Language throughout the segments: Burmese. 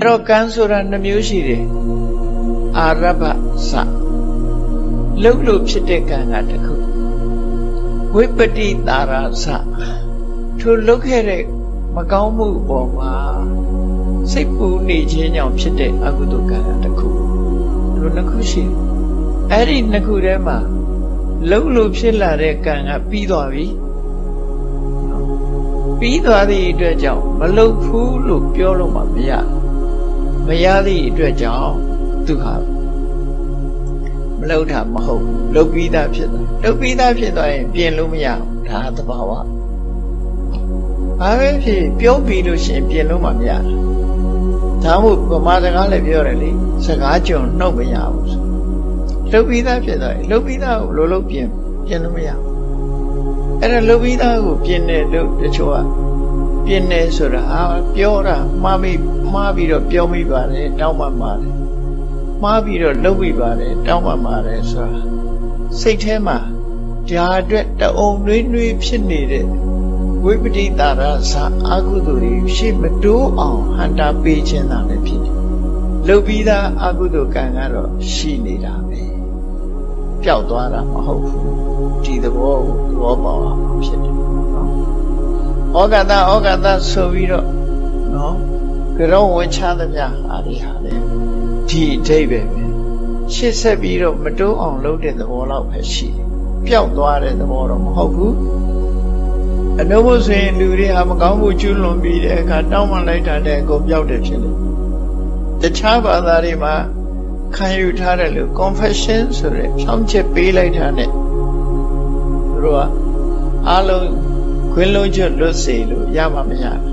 အဲ့တော့ကံဆိုတာနှမျိုးရှိတယ်အာရဘစလှုပ်လို့ဖြစ်တဲ့ကံကတစ်ခုဝိပတိတာရစထိုလှုပ်ခဲ့တဲ့မကောင်းမှုပေါ်မှာစိတ်ပူနေခြင်းကြောင့်ဖြစ်တဲ့အကုသိုလ်ကံကတစ်ခုဒီနှစ်ခုရှိတယ်အဲ့ဒီနှစ်ခုထဲမှာလှုပ်လို့ဖြစ်လာတဲ့ကံကပြီးသွားပြီပြီးသွားသည့်အတွက်ကြောင့်မလှုပ်ဘူးလို့ပြောလို့မှမရ မရသည့်အတွက်ကြောင့်သူဟာမလှုပ်တာမဟုတ်ဘူးလှုပ်ပြီးသားဖြစ်တယ်လှုပ်ပြီးသားဖြစ်သွားရင်ပြင်လို့မရဘူးဒါသဘာဝဘာပဲဖြစ်ပြောပြီးလို့ရှိရင်ပြင်လို့မှမရဘူးဒါမို့ဗမာစကားလည်းပြောတယ်လေစကားကြုံနှုတ်မရဘူးဆိုလှုပ်ပြီးသားဖြစ်သွားရင်လှုပ်ပြီးသားကိုလိုလို့ပြင်ပြင်လို့မရဘူးအဲ့ဒါလှုပ်ပြီးသားကိုပြင်တယ်လို့တချို့ကပြင်တယ်ဆိုတာဟာပြောတာမှားမိ မှားပြီးတော့ပြောမိပါတယ်တောင်းပန်ပါတယ်မှားပြီးတော့လှုပ်မိပါတယ်တောင်းပန်ပါတယ်ဆိုတာစိတ်ထဲမှာဒါအတွက်တအုံနှွေးနှွေးဖြစ်နေတဲ့ဝိပတိတာရသာအာဟုသူတွေရှေ့မတိုးအောင်ဟန်တာပေးခြင်းသာလည်းဖြစ်တယ်လှုပ်ပြီးသားအာဟုသူကံကတော့ရှိနေတာပဲပျောက်သွားတာမဟုတ်ဘူးဒီသဘောကိုသဘောပေါက်အောင်ဖြစ်တယ်နော်ဩဃတဩဃတဆိုပြီးတော့နော် ကြောဝင်ချသမျှဟာဒီဟာလေဒီအထိပ္ပယ်ပဲရှစ်ဆက်ပြီးတော့မတိုးအောင်လုပ်တဲ့သဘောလောက်ပဲရှိတယ်ပျောက်သွားတဲ့သဘောတော့မဟုတ်ဘူးအနုဘုဆိုရင်လူတွေဟာမကောင်းမှုကျွလွန်ပြီးတဲ့အခါတောင်းပန်လိုက်တာနဲ့အကုန်ပျောက်တယ်ဖြစ်တယ်တခြားဘာသာတွေမှာခံယူထားတယ်လို့ confession ဆိုတဲ့ဖြောင်းချက်ပေးလိုက်တာနဲ့သူတို့ကအားလုံးခွင်းလုံးကျွတ်လွတ်စေလို့ရမှာမရဘူး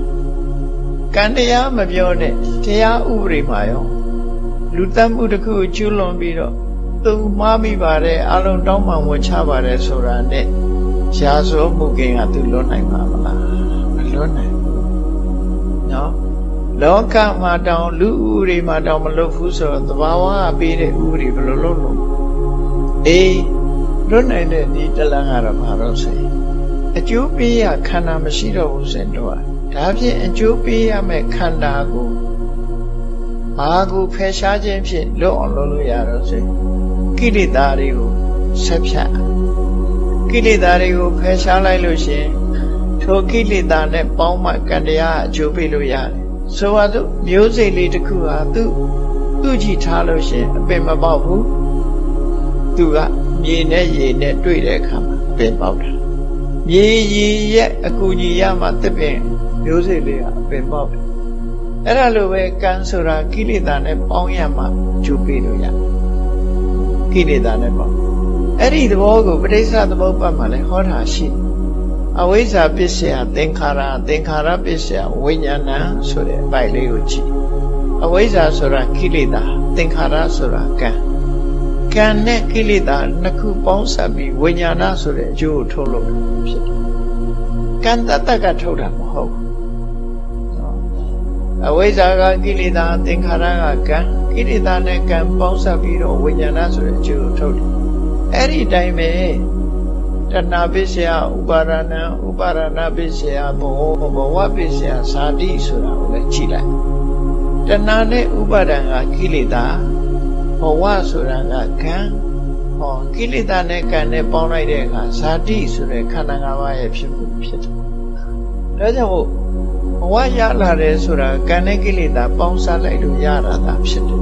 ကံတရားမပြောတဲ့တရားဥပဒေမှာရောလူတတ်မှုတစ်ခုကိုကျွလွန်ပြီးတော့သူမှားမိပါတယ်အားလုံးတောင်းပန်ဝင်ချပါတယ်ဆိုတာနဲ့ရှားစိုးမှုကင်ကသူလွတ်နိုင်မှာမလားမလွတ်နိုင်ဘူးနော်လောကမှာတောင်လူဥတွေမှာတောင်မလွတ်ဘူးဆိုတော့သဘာဝကပေးတဲ့ဥတွေဘယ်လိုလုပ်လို့အေးလွတ်နိုင်တဲ့ဒီတလန်းကတော့ဘာလို့ဆိုရင်အကျိုးပေးရခန္ဓာမရှိတော့ဘူးဆိုတော့ ဒါဖြင့်အကျိုးပေးရမယ့်ခန္ဓာကိုဘာကိုဖယ်ရှားခြင်းဖြင့်လွတ်အောင်လုပ်လို့ရတော့ဆိုကိလေသာတွေကိုဆက်ဖြတ်ကိလေသာတွေကိုဖယ်ရှားလိုက်လို့ရှိရင်ထိုကိလေသာနဲ့ပေါင်းမှကံတရားအကျိုးပေးလို့ရတယ်ဆိုပါစို့မျိုးစိတ်လေးတစ်ခုဟာသူ့သူ့ကြည့်ထားလို့ရှိရင်အပင်မပေါက်ဘူးသူကမြေနဲ့ရေနဲ့တွေ့တဲ့အခါမှာအပင်ပေါက်တာမြေရေရဲ့အကူကြီးရမှတစ်ပင် မျိုးစိတ်လေးကအပင်ပေါက်တယ်အဲ့ဒါလိုပဲကံဆိုတာကိလေသာနဲ့ပေါင်းရမှကျူပေးလို့ရကိလေသာနဲ့ပေါင်းအဲ့ဒီသဘောကိုပဋိစ္စသမုပ္ပါဒ်မှာလည်းဟောတာရှိအဝိဇ္ဇာပစ္စယသင်္ခါရသင်္ခါရပစ္စယဝိညာဏဆိုတဲ့အပိုက်လေးကိုကြည့်အဝိဇ္ဇာဆိုတာကိလေသာသင်္ခါရဆိုတာကံကံနဲ့ကိလေသာနှစ်ခုပေါင်းစပ်ပြီးဝိညာဏဆိုတဲ့အကျိုးကိုထုတ်လို့ဖြစ်တယ်ကံတတ္တကထုတ်တာမဟုတ်ဘူး အဝိဇ္ဇာကကိလေသာသင်္ခါရကကံကိလေသာနဲ့ကံပေါင်းစပ်ပြီးတော့ဝိညာဏဆိုတဲ့အကျိုးကိုထုတ်တယ်အဲ့ဒီတိုင်းပဲတဏပစ္စယဥပါရဏံဥပါရဏပစ္စယဘောဘဝပစ္စယဇာတိဆိုတာကိုလည်းကြည့်လိုက်တဏနဲ့ဥပါဒံကကိလေသာဘဝဆိုတာကကံဟောကိလေသာနဲ့ကံနဲ့ပေါင်းလိုက်တဲ့အခါဇာတိဆိုတဲ့ခန္ဓာ၅ပါးရဲ့ဖြစ်မှုဖြစ်တယ်ဒါကြောင့်မို့ ဘဝရလာတယ်ဆိုတာကံနဲ့ကိလေသာပေါင်းစားလိုက်လို့ရတာသာဖြစ်တယ်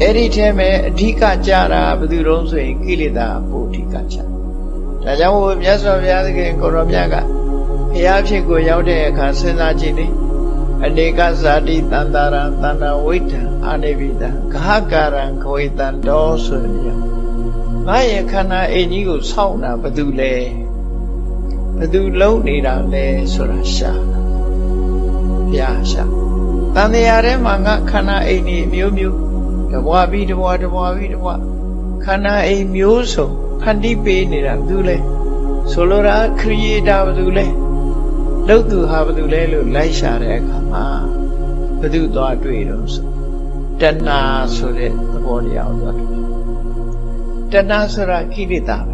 အဲ့ဒီထဲမှာအဓိကကြတာဘယ်သူတုံးဆိုရင်ကိလေသာပိုအဓိကကြဒါကြောင့်ဘုရားမြတ်စွာဘုရားသခင်ကိုရောမြတ်ကဘုရားဖြစ်ကိုရောက်တဲ့အခါစဉ်းစားကြည့်လေအနေကဇာတိတန္တာရံတန္တာဝိတ္တံအာနိဗိတံဂဟကာရံခဝေတံတောဆိုရင်ငါရဲ့ခန္ဓာအိမ်ကြီးကိုစောင့်တာဘယ်သူလဲ ဘယ်သူလုံးနေတာလဲဆိုတာရှာဘုရားရှာတန်တရားထဲမှာငါခန္ဓာအိမ်ကြီးမျိုးမျိုးတဘွားပြီးတဘွားတဘွားပြီးတဘွားခန္ဓာအိမ်မျိုးစုံဖန်တီးပေးနေတာဘယ်သူလဲဆိုလိုတာခရီအေတာဘယ်သူလဲလုတ်သူဟာဘယ်သူလဲလို့လိုက်ရှာတဲ့အခါမှာဘယ်သူသွားတွေ့တော့ဆိုတဏှာဆိုတဲ့သဘောတရားကိုသွားတွေ့တဏှာဆိုတာကိလေသာပဲ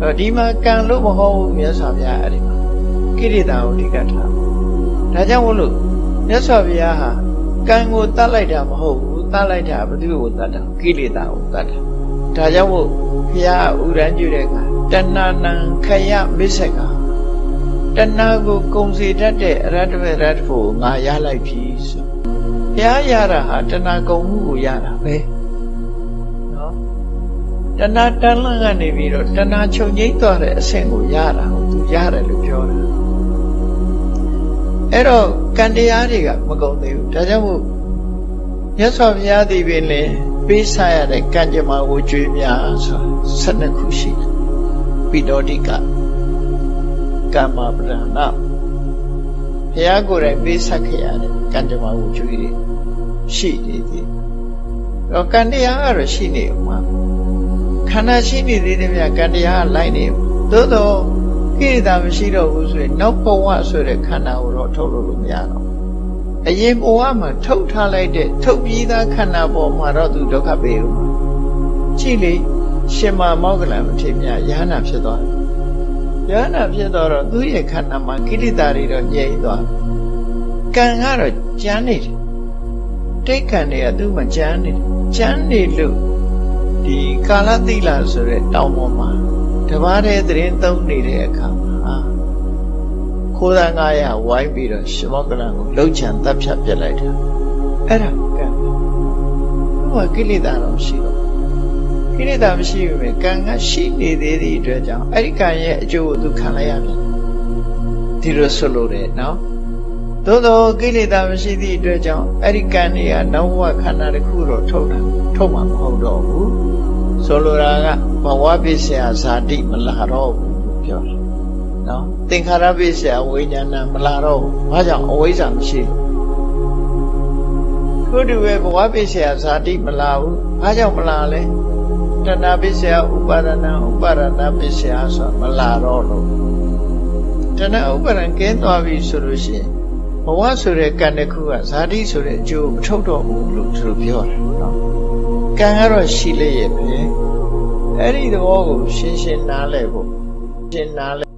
အဲ့ဒီမှာကံလို့မဟုတ်ဘူးမြတ်စွာဘုရားအဲ့ဒီမှာကိလေသာကိုအဓိကထားဒါကြောင့်မို့လို့မြတ်စွာဘုရားဟာကံကိုတတ်လိုက်တာမဟုတ်ဘူးတတ်လိုက်တာဘယ်သူကိုတတ်တာကိလေသာကိုတတ်တာဒါကြောင့်မို့ဘုရားဥရန်ကျူတဲ့ကတဏ္ဏနံခယမစ္ဆကတဏှာကိုကုံစီတတ်တဲ့အရတ္တဝရတ္တဖို့ငါရလိုက်ပြီဆိုဘုရားရတာဟာတဏှာကုံမှုကိုရတာပဲနော် တဏှာတန်လန့်ကနေပြီးတော့တဏှာချုပ်ငိမ့်သွားတဲ့အဆင့်ကိုရတာကိုသူရတယ်လို့ပြောတာအဲ့တော့ကံတရားတွေကမကုန်သေးဘူးဒါကြောင့်မို့မြတ်စွာဘုရားသည်ပင်လေပေးစားရတဲ့ကံကြမ္မာကိုကြွေးများဆို12ခုရှိတယ်ပိတောတိကကမ္မပဒနာဘုရားကိုယ်တိုင်ပေးဆက်ခဲ့ရတဲ့ကံကြမ္မာကိုကြွေးတွေရှိနေသည်တော့ကံတရားကတော့ရှိနေဥမှာ ခန္ဓာရှိနေသေးတယ်ဗျကံတရားကလိုက်နေသို့တော့ကိရိတာမရှိတော့ဘူးဆိုရင်နောက်ဘဝဆိုတဲ့ခန္ဓာကိုတော့ထုတ်လို့လို့မရတော့အရင်ဘဝမှာထုတ်ထားလိုက်တဲ့ထုတ်ပြီးသားခန္ဓာပေါ်မှာတော့သူဒုက္ခပေးဦးမှာကြည့်လေရှင်မမောကလံမထေမြယဟနာဖြစ်သွားတယ်ယဟနာဖြစ်သွားတော့သူ့ရဲ့ခန္ဓာမှာကိရိတာတွေတော့ငြိမ့်သွားကံကတော့ကြမ်းနေတယ်တိတ်ခံတွေကသူ့မှာကြမ်းနေတယ်ကြမ်းနေလို့ ဒီကာလတိလာဆိုတဲ့တောင်ပေါ်မှာတဘာတဲ့သတင်းသုံးနေတဲ့အခါမှာခိုးသား900ဝိုင်းပြီးတော့ရှမောကလံကိုလှုပ်ချံတပ်ဖြတ်ပြစ်လိုက်တာအဲ့ဒါကံသူကကိလေသာတော့ရှိတော့ကိလေသာမရှိဘူးပဲကံကရှိနေသေးသည့်အတွက်ကြောင့်အဲ့ဒီကံရဲ့အကျိုးကိုသူခံလိုက်ရပြန်ဒီလိုဆိုလို့တယ်နော် သို့သောကိလေသာမရှိသည့်အတွက်ကြောင့်အဲ့ဒီကံတွေကနောက်ဘဝခန္ဓာတစ်ခုတော့ထုတ်တာထုတ်မှာမဟုတ်တော့ဘူးဆိုလိုတာကဘဝပိစ္ဆရာဇာတိမလာတော့ဘူးပြောတာနော်သင်္ခါရပိစ္ဆရာဝိညာဏမလာတော့ဘူးဘာကြောင့်အဝိဇ္ဇာမရှိလို့ထို့တူပဲဘဝပိစ္ဆရာဇာတိမလာဘူးဘာကြောင့်မလာလဲတဏှာပိစ္ဆရာဥပါဒနာဥပါဒနာပိစ္ဆရာဆိုမလာတော့လို့တဏှာဥပါဒံကင်းသွားပြီဆိုလို့ရှိရင် ဘဝဆိုတဲ့ကံတစ်ခုကဇာတိဆိုတဲ့အကျိုးမထုတ်တော့ဘူးလို့သူတို့ပြောတယ်နော်ကံကတော့ရှိလျက်ပဲအဲ့ဒီသဘောကိုရှင်းရှင်းနားလည်ဖို့ရှင်းနားလည်